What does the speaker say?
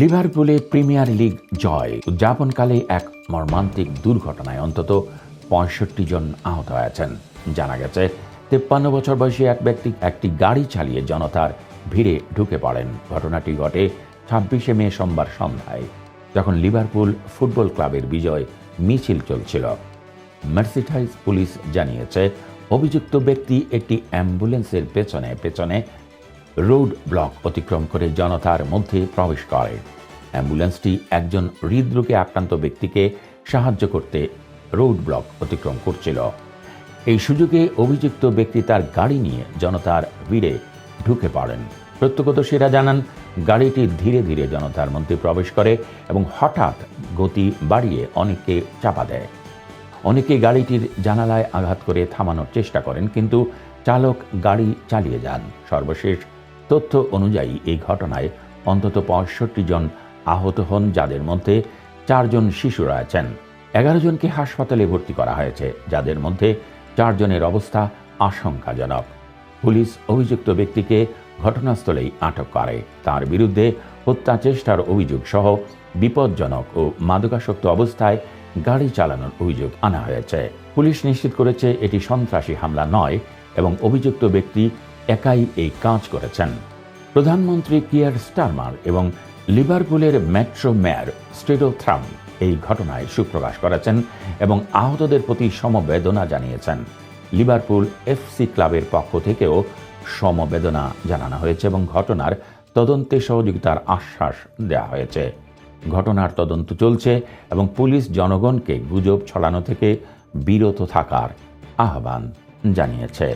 লিভারপুলে premier league জয় উদযাপনকালে এক মর্মান্তিক দুর্ঘটনায় অন্তত পঁয়ষট্টি জন আহত হয়েছেন। জানা গেছে, তেপ্পান্ন বছর বয়সী এক ব্যক্তি একটি গাড়ি চালিয়ে জনতার ভিড়ে ঢুকে পড়েন। ঘটনাটি ঘটে ছাব্বিশে মে সোমবার সন্ধ্যায়, যখন লিভারপুল ফুটবল ক্লাবের বিজয় মিছিল চলছিল। মার্সিটাইজ পুলিশ জানিয়েছে, অভিযুক্ত ব্যক্তি একটি অ্যাম্বুলেন্সের পেছনে পেছনে রোড ব্লক অতিক্রম করে জনতার মধ্যে প্রবেশ করে। অ্যাম্বুলেন্সটি একজন হৃদরোগে আক্রান্ত ব্যক্তিকে সাহায্য করতে রোড ব্লক অতিক্রম করছিল। এই সুযোগে অভিযুক্ত ব্যক্তি তার গাড়ি নিয়ে জনতার ভিড়ে ঢুকে পড়েন। প্রত্যক্ষদর্শীরা জানান, গাড়িটি ধীরে ধীরে জনতার মধ্যে প্রবেশ করে এবং হঠাৎ গতি বাড়িয়ে অনেককে চাপা দেয়। অনেকে গাড়িটির জানালায় আঘাত করে থামানোর চেষ্টা করেন, কিন্তু চালক গাড়ি চালিয়ে যান। সর্বশেষ তথ্য অনুযায়ী এই ঘটনায় অন্তত পঁয়ষট্টি জন আহত হন, যাদের মধ্যে চারজন শিশু রয়েছেন এগারো জনকে হাসপাতালে ভর্তি করা হয়েছে, যাদের মধ্যে চারজনের অবস্থা আশঙ্কাজনক। পুলিশ অভিযুক্ত ব্যক্তিকে ঘটনাস্থলেই আটক করে। তার বিরুদ্ধে হত্যা চেষ্টার অভিযোগ সহ বিপজ্জনক ও মাদকাসক্ত অবস্থায় গাড়ি চালানোর অভিযোগ আনা হয়েছে। পুলিশ নিশ্চিত করেছে, এটি সন্ত্রাসী হামলা নয় এবং অভিযুক্ত ব্যক্তি একাই এই কাজ করেছেন। প্রধানমন্ত্রী কিয়ার স্টারমার এবং লিভারপুলের মেট্রো মেয়র স্টেডো থ্রাম এই ঘটনায় সুপ্রকাশ করেছেন এবং আহতদের প্রতি সমবেদনা জানিয়েছেন। লিভারপুল এফসি ক্লাবের পক্ষ থেকেও সমবেদনা জানানো হয়েছে এবং ঘটনার তদন্তে সহযোগিতার আশ্বাস দেওয়া হয়েছে। ঘটনার তদন্ত চলছে এবং পুলিশ জনগণকে গুজব ছড়ানো থেকে বিরত থাকার আহ্বান জানিয়েছে।